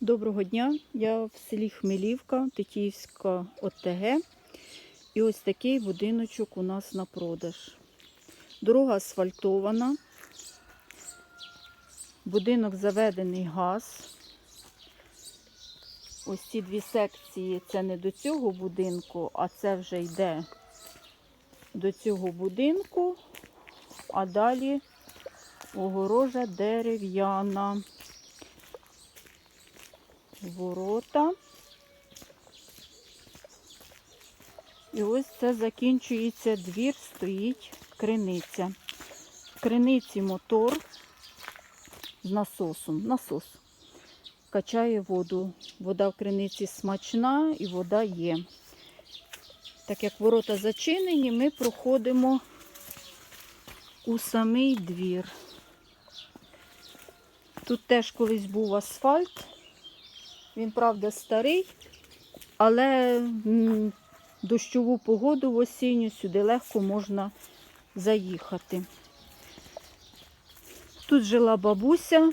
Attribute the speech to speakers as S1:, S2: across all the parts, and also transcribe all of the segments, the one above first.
S1: Доброго дня. Я в селі Хмелівка, Тетіївська ОТГ. І ось такий будиночок у нас на продаж. Дорога асфальтована. Будинок заведений газ. Ось ці дві секції це не до цього будинку, а це вже йде до цього будинку, а далі огорожа дерев'яна ворота. І ось це закінчується двір, стоїть криниця. В криниці мотор з насосом. Насос качає воду. Вода в криниці смачна і вода є. Так як ворота зачинені, ми проходимо у самий двір. Тут теж колись був асфальт. Він, правда, старий, але дощову погоду в осінню сюди легко можна заїхати. Тут жила бабуся,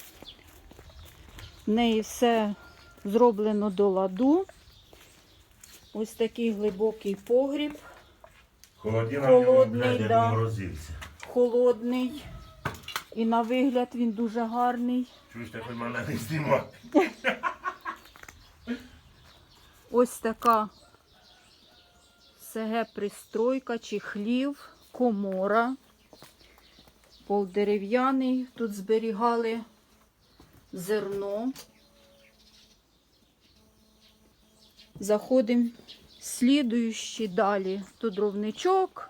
S1: в неї все зроблено до ладу. Ось такий глибокий погріб,
S2: ньому,
S1: Холодний, да.
S2: в
S1: холодний. І на вигляд він дуже гарний.
S2: Чуєш, хоч мене не знімай.
S1: Ось така СГ-пристройка чи хлів, комора. Пол дерев'яний. Тут зберігали зерно. Заходимо слідуючи далі. Тут дровничок,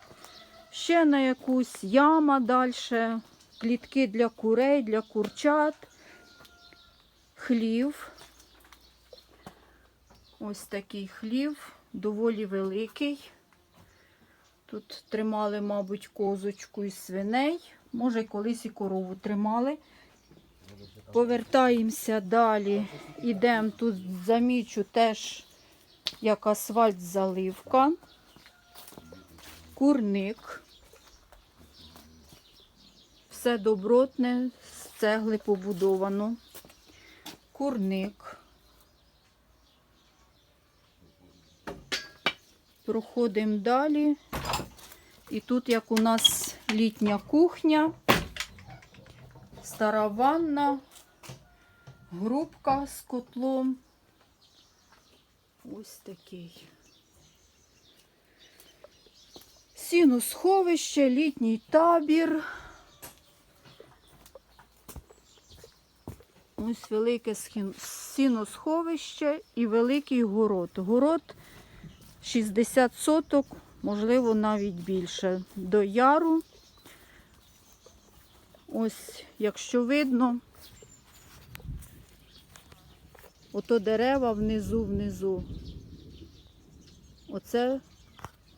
S1: ще на якусь яма далі, клітки для курей, для курчат, хлів. Ось такий хлів, доволі великий. Тут тримали, мабуть, козочку і свиней. Може, колись і корову тримали. Повертаємося далі. Ідемо тут, замічу теж як асфальт заливка. Курник. Все добротне, з цегли побудовано. Курник. Проходимо далі. І тут, як у нас літня кухня, стара ванна, грубка з котлом. Ось такий. Сіносховище, літній табір. Ось велике сіносховище і великий город. Город 60 соток, можливо, навіть більше. До яру. Ось, якщо видно, ото дерева внизу, внизу. Оце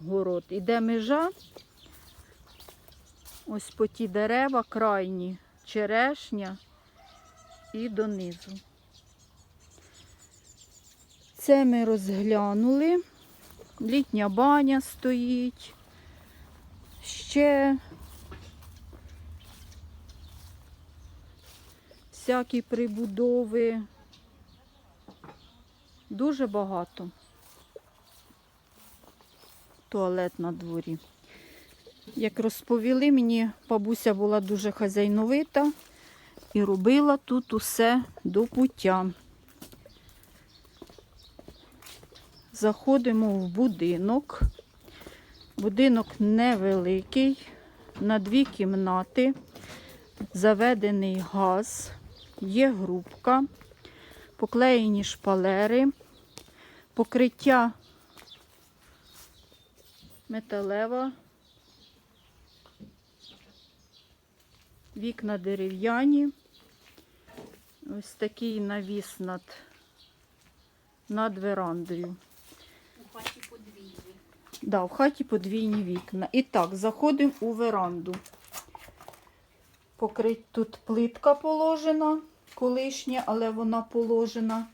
S1: город. Іде межа. Ось по ті дерева крайні, черешня і донизу. Це ми розглянули. Літня баня стоїть. Ще всякі прибудови. Дуже багато. Туалет на дворі. Як розповіли, мені бабуся була дуже хазяйновита і робила тут усе до пуття. Заходимо в будинок. Будинок невеликий, на дві кімнати, заведений газ, є грубка, поклеєні шпалери, покриття металева, вікна дерев'яні, ось такий навіс над, над верандою. Да, в хаті подвійні вікна. І так, заходимо у веранду. Покрить тут плитка положена, колишня, але вона положена.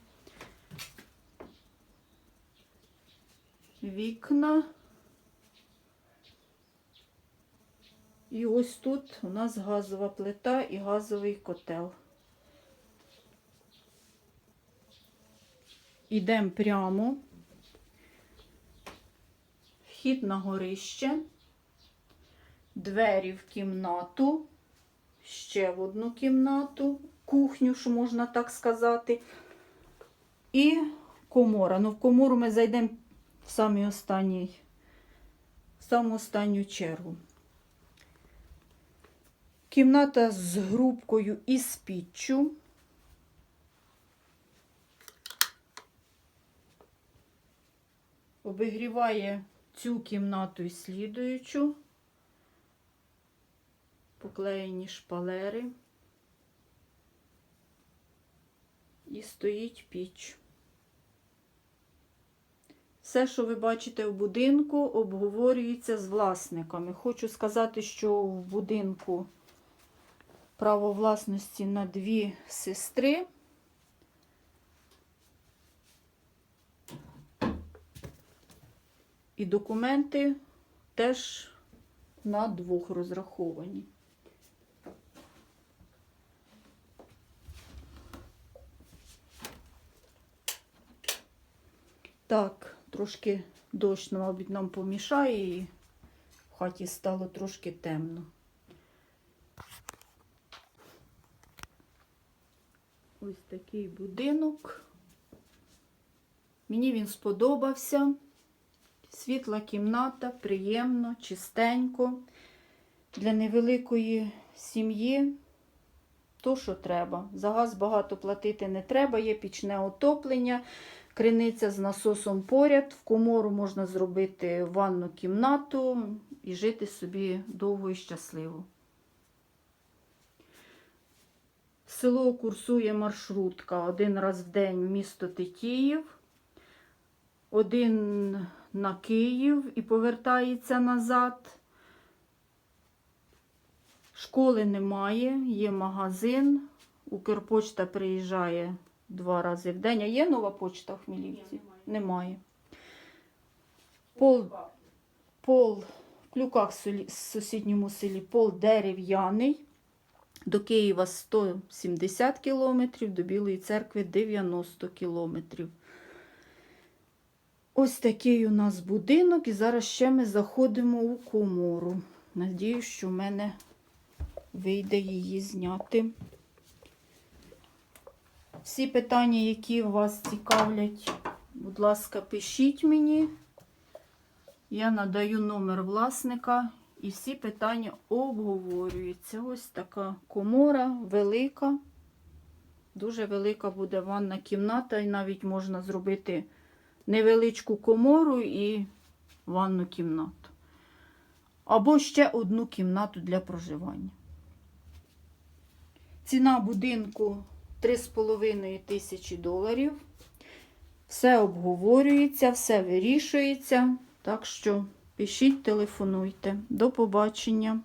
S1: Вікна. І ось тут у нас газова плита і газовий котел. йдемо прямо. Вхід на горище, двері в кімнату, ще в одну кімнату, кухню, що можна так сказати. І комора. Ну, в комору ми зайдемо в самий останній, в саму останню чергу. Кімната з грубкою і з піччю. Обігріває цю кімнату і слідуючу. Поклеєні шпалери. І стоїть піч. Все, що ви бачите в будинку, обговорюється з власниками. Хочу сказати, що в будинку право власності на дві сестри. І документи теж на двох розраховані. Так, трошки дощ, мабуть, нам помішає і в хаті стало трошки темно. Ось такий будинок. Мені він сподобався. Світла кімната, приємно, чистенько. Для невеликої сім'ї то, що треба. За газ багато платити не треба, є пічне отоплення, криниця з насосом поряд. В комору можна зробити ванну кімнату і жити собі довго і щасливо. Село курсує маршрутка один раз в день в місто Тетіїв, один на Київ і повертається назад. Школи немає, є магазин. Укрпочта приїжджає два рази в день. А є нова почта в Хмілівці?
S3: Ні,
S1: немає. Пол, пол в Клюках селі- сусідньому селі пол дерев'яний. До Києва 170 кілометрів, до Білої церкви 90 кілометрів. Ось такий у нас будинок, і зараз ще ми заходимо у комору. Надіюсь, що в мене вийде її зняти. Всі питання, які вас цікавлять, будь ласка, пишіть мені. Я надаю номер власника і всі питання обговорюються. Ось така комора велика. Дуже велика буде ванна кімната, і навіть можна зробити невеличку комору і ванну кімнату. Або ще одну кімнату для проживання. Ціна будинку 3,5 тисячі доларів. Все обговорюється, все вирішується. Так що пишіть, телефонуйте. До побачення.